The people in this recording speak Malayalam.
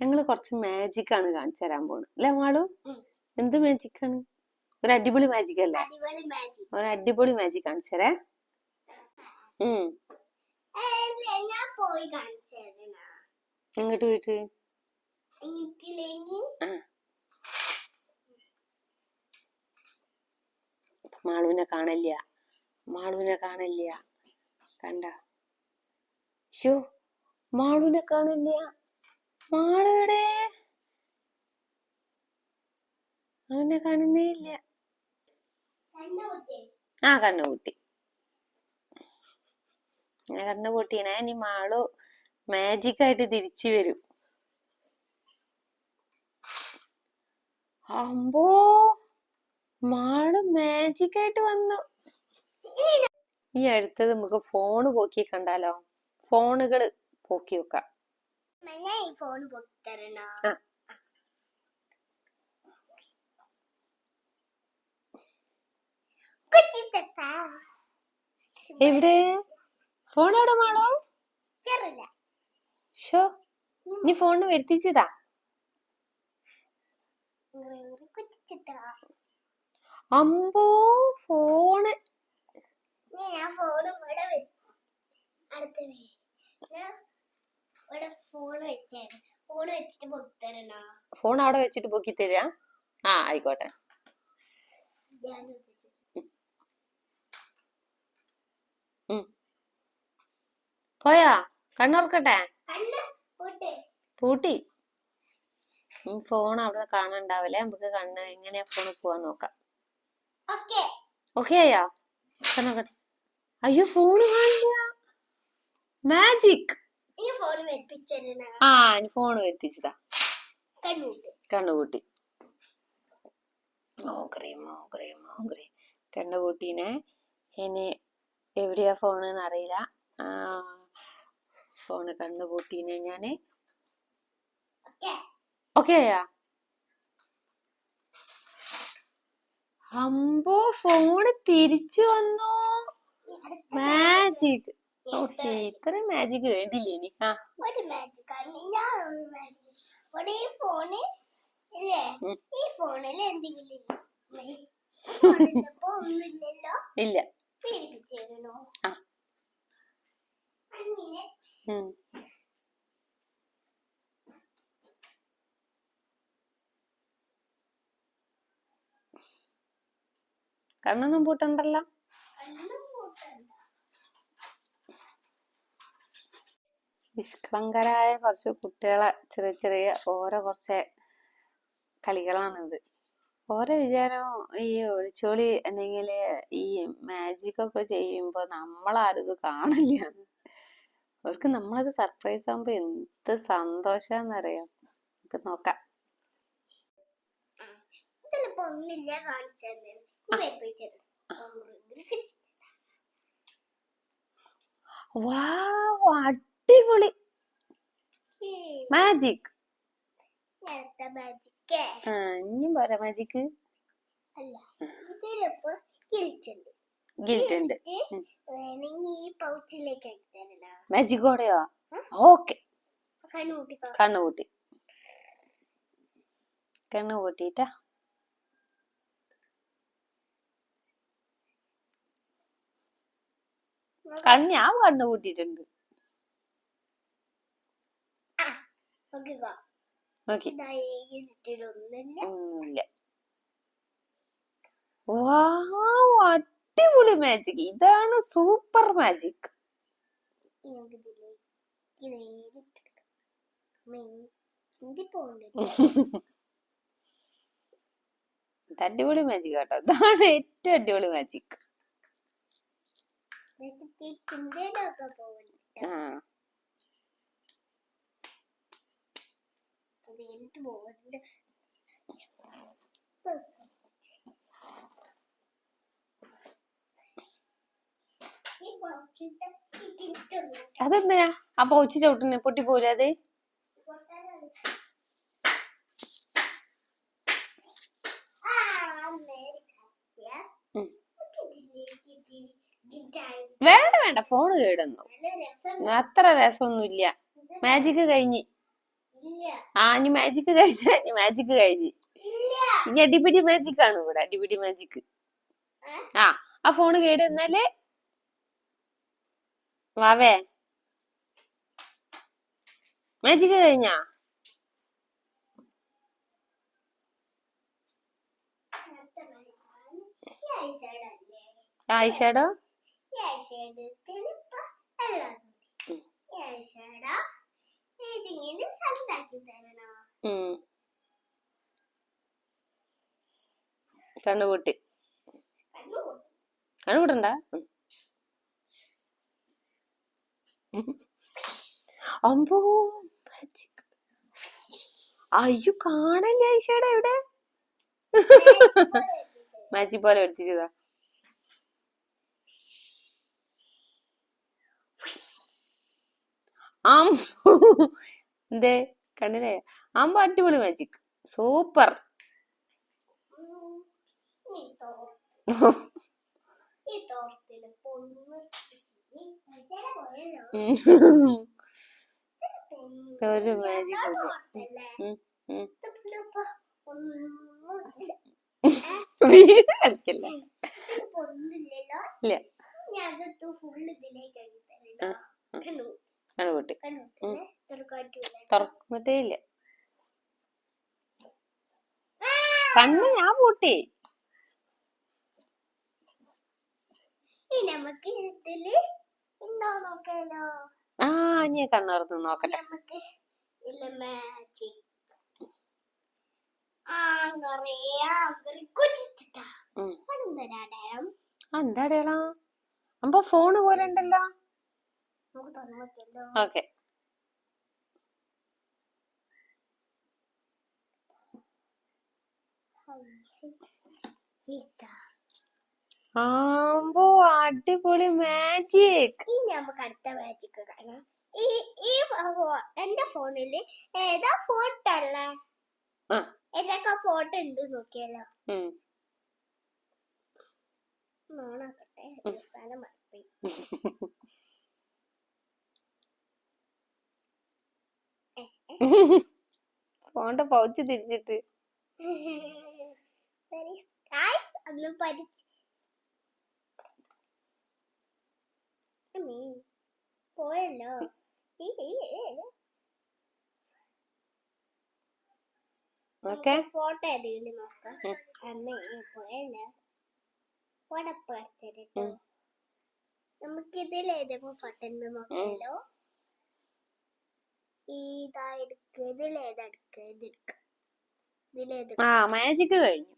ഞങ്ങൾ കുറച്ച് മാജിക് ആണ് കാണിച്ചു തരാൻ പോണത് അല്ലേ മാളു? എന്ത് മാജിക് ആണ്? ഒരു അടിപൊളി മാജിക് അല്ലേ? ഒരു അടിപൊളി മാജിക് കാണിച്ചു തരേ. എങ്ങോട്ട് പോയിട്ട്? മാളുവിനെ കാണില്ല. മാളുവിനെ കാണില്ല. കണ്ട? ഷോ മാളുവിനെ കാണില്ല. അവനെ കാണുന്നേ ഇല്ല ആ കണ്ണു പൂട്ടി ഇങ്ങനെ കണ്ണു പൂട്ടിനെ ഇനി മാളു മാജിക് ആയിട്ട് തിരിച്ചു വരും. അമ്പോ മാൾ മാജിക് ആയിട്ട് വന്നു. ഈ അടുത്തത് നമുക്ക് ഫോണ് പോക്കി കണ്ടാലോ? ഫോണുകൾ പോക്കി വെക്കാം. ഫോൺ പോക്കി ആ. എവിടെ? ഫോൺ എവിടെ മാളോ? ഷോ നീ ഫോണ് വരുത്തിച്ചതാ. അമ്പോ ഫോണ് ഫോൺ അവിടെ വെച്ചിട്ട് പൊക്കി തരാ ആ ആയിക്കോട്ടെ ഞാൻ ഉം. പോയാ? കണ്ണുറക്കട്ടെ? കണ്ണ് പോട്ടെ. ഫോൺ അവിടെ കാണണ്ടാവില്ലേ? നമുക്ക് കണ്ണ് എങ്ങനെയാ ഫോണിൽ പോവാൻ നോക്കാം. ഓക്കെ. ആയോ കണ്ണുറക്കട്ടെ. അയ്യോ ഫോൺ കാണില്ല. മാജിക് ആ ഫോൺ എത്തിച്ചതാ കണ്ണുകൂട്ടി കണ്ണു പൂട്ടി. മോകറി മോകറി മോകറി കണ്ണു പൂട്ടീനെ. ഇനി എവിടെയാ ഫോൺ അറിയില്ല. ആ ഫോണ് കണ്ണു പൂട്ടീനെ ഞാൻ. ഓക്കെ അയ്യാ. ആയാ അമ്പോ ഫോണ് തിരിച്ചു വന്നു? മാജിക് ഓക്കെ ഇത്ര മാജിക് വേണ്ടില്ലേ ഇനി? ആ. ഒരു മാജിക് ആണ്. ഞാൻ ഒരു മാജിക് ഇവിടെ ഈ ഫോണ് ഇല്ലേ? ഉം. ഈ ഫോണിൽ എന്തെങ്കിലും ഇല്ലേ? കണ്ണൊന്നും പൂട്ടണ്ടല്ലോ? നിഷ്കളങ്കരായ കുറച്ച് കുട്ടികളെ ചെറിയ ചെറിയ ഓരോ കുറച്ച് കളികളാണിത്. ഓരോ വിചാരവും ഈ ഒളിച്ചോളി അല്ലെങ്കിൽ ഈ മാജിക് ഒക്കെ ചെയ്യുമ്പോ നമ്മളാരും ഇത് കാണില്ല. അവർക്ക് നമ്മളത് സർപ്രൈസ് ആകുമ്പോ എന്ത് സന്തോഷാന്നറിയാം? നമുക്ക് നോക്കാം. ഒന്നില്ല വാവ് അടിപൊളി. മാജിക് ഇനിയും പോരാ മാജിക് അല്ല ഇതിലിപ്പോ കിളിച്ചുണ്ട്. ഗിൽറ്റ് ഉണ്ട്. മാജിക് ഓടയോ. ഓക്കെ കണ്ണു കൂട്ടി കണ്ണു കൂട്ടിട്ടാ കണ്ണ് ഞാൻ കണ്ണു കൂട്ടിട്ടുണ്ട് നോക്കി ഒന്നുമില്ല. വാവ് അടിപൊളി മാജിക് ഇതാണ് സൂപ്പർ മാജിക് ഇത് അടിപൊളി മാജിക് കേട്ടോ ഇതാണ് ഏറ്റവും അടിപൊളി മാജിക് ആ. അത് എനിക്ക് പോകണ്ട ഈ പൗച്ചിന്റെ ഈ കിളിച്ചൊന്നും അതെന്തിനാ? ആ പൗച്ച് ചവിട്ടുന്നെ പൊട്ടി പോരാ അത്. വേണ്ട വേണ്ട. ഫോണ് കേടുന്നു. അത്ര രസമൊന്നുമില്ല. മാജിക് കഴിഞ്ഞ്. ആ ഇനി മാജിക് കഴിച്ച മാജിക് കഴിഞ്ഞ്. ഇനി അടിപിടി മാജിക് ആണ് ഇവിടെ. അടിപിടി മാജിക് ആ ആ ഫോണ് കേട് എന്നാലേ വാവേ മാജിക് കഴിഞ്ഞാ അടുത്ത മണിക്കാണ് ഈ ആഴ്ചയുടെ ആയിഷേടോ ഈ ആഴ്ചയുടെ തെളിപ്പ് എല്ലാതും ഉം. ഈ ആഴ്ചയുടെ ഇതിങ്ങനെ സ്വന്താക്കി തരണോ ഉം കണ്ണുകൂട്ടി കണ്ണു കണ്ണുകൂട്ടണ്ട അമ്പോ മാജിക് അയ്യോ കാണല്ല ഐഷയുടെ എവിടെ മാജിക് പോലെ എടുത്തിച്ചതാ എന്തേ കണ്ടില്ലേ? ആമ്പോ അടിപൊളി മാജിക് സൂപ്പർ ഈ തോർ ഈ തോർത്തിൽ പൊണ്ണ് ഈ ആഴ്ചയുടെ പോയല്ലോ പൊണ്ണ് ഒരു മാജിക് വീട് കളിക്കല്ലേ ഇല്ല കണ്ണുകൂട്ടി കണ്ണു ഇല്ല കണ്ണ് ഞാൻ പൂട്ടി നമുക്ക് ഇതിൽ ആ നീ കണ്ണുറന്ന് നോക്കട്ടെ. നമുക്ക് ഇല്ല മാജിക് ആ നിറയെ കുച്ചിട്ടാ ഉം. പണന്തരാടയം ആ എന്താ അടയാളാ? അപ്പൊ ഫോണ് പോലെ ഉണ്ടല്ലോ. ഓക്കെ. ഇതാ. ആമ്പോ അടിപൊളി മാജിക് ഇനി നമുക്ക് അടുത്ത മാജിക് കാണാം. ഈ ഈ എന്റെ ഫോണിൽ ഏതാ ഫോട്ടോ അല്ലേ? ഏതൊക്കെ ഫോട്ടോ ഉണ്ട് നോക്കിയാലോ? ഉം. നോണാക്കട്ടെ സ്ഥലം മറപ്പി ഫോണിന്റെ പൗച്ച് തിരിച്ചിട്ട്. ഗൈസ് ഒന്ന് പഠിച്ച് അമ്മേ, പോയല്ലോ. ഓക്കെ. ഫോട്ടോ ഏതെങ്കിലും നോക്കാം. അമ്മേ പോയല്ലോ. ഫോട്ടോ അടിച്ചിട്ടോ നമുക്ക് ഇതിൽ ഏതെങ്കിലും ഫോട്ടോ എന്ന് നോക്കിയാലോ? ഇതാ എടുക്കുക ഇതിലേതാ എടുക്കുക ഇത് എടുക്കുക ഇതിലേത് ആ മാജിക് കഴിഞ്ഞു.